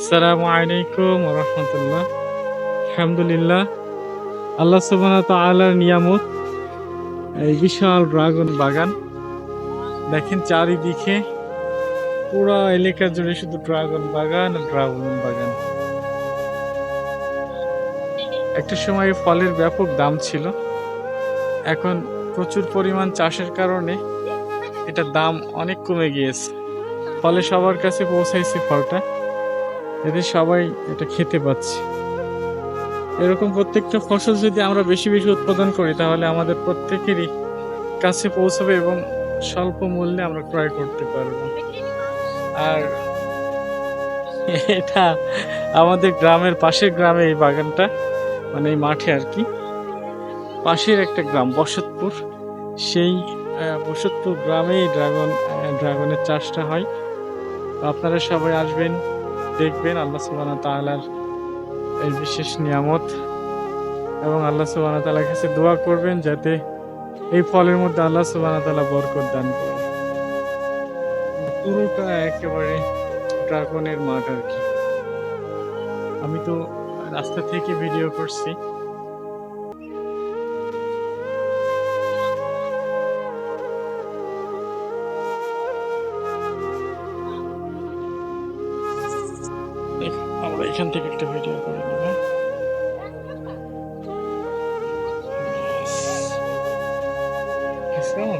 আসসালামু আলাইকুম রহমতুল্লাহ। আলহামদুলিল্লাহ, আল্লাহ সুবাহ তালার নিয়ামত, এই বিশাল ড্রাগন বাগান। দেখেন চারিদিকে পুরো এলাকা জুড়ে শুধু ড্রাগন বাগান ড্রাগন বাগান। একটা সময় ফলের ব্যাপক দাম ছিল। এখন প্রচুর পরিমাণ চাষের কারণে এটার দাম অনেক কমে গিয়েছে। ফলে সবার কাছে পৌঁছাইছে ফলটা। এতে সবাই এটা খেতে পাচ্ছে। এরকম প্রত্যেকটা ফসল যদি আমরা বেশি বেশি উৎপাদন করি, তাহলে আমাদের প্রত্যেকেরই কাছে পৌঁছাবে এবং স্বল্প মূল্যে আমরা ক্রয় করতে পারব। আর এটা আমাদের গ্রামের পাশের গ্রামে এই বাগানটা মানে এই মাঠে আর কি। পাশের একটা গ্রাম, বসতপুর। সেই বসতপুর গ্রামেই ড্রাগন ড্রাগনের চাষটা হয়। আপনারা সবাই আসবেন দেখবেন আল্লাহ সুবাহ তালার এই বিশেষ নিয়ামত। এবং আল্লাহ সুবাহ তালার কাছে দোয়া করবেন যাতে এই ফলের মধ্যে আল্লাহ সুবাহ তালা বরকত দান করে। পুরোটা একেবারে ড্রাগনের মাঠ আর কি। আমি তো রাস্তা থেকে ভিডিও করছি। আমরা এখান থেকে একটা ভিডিও করে নেব। কেমন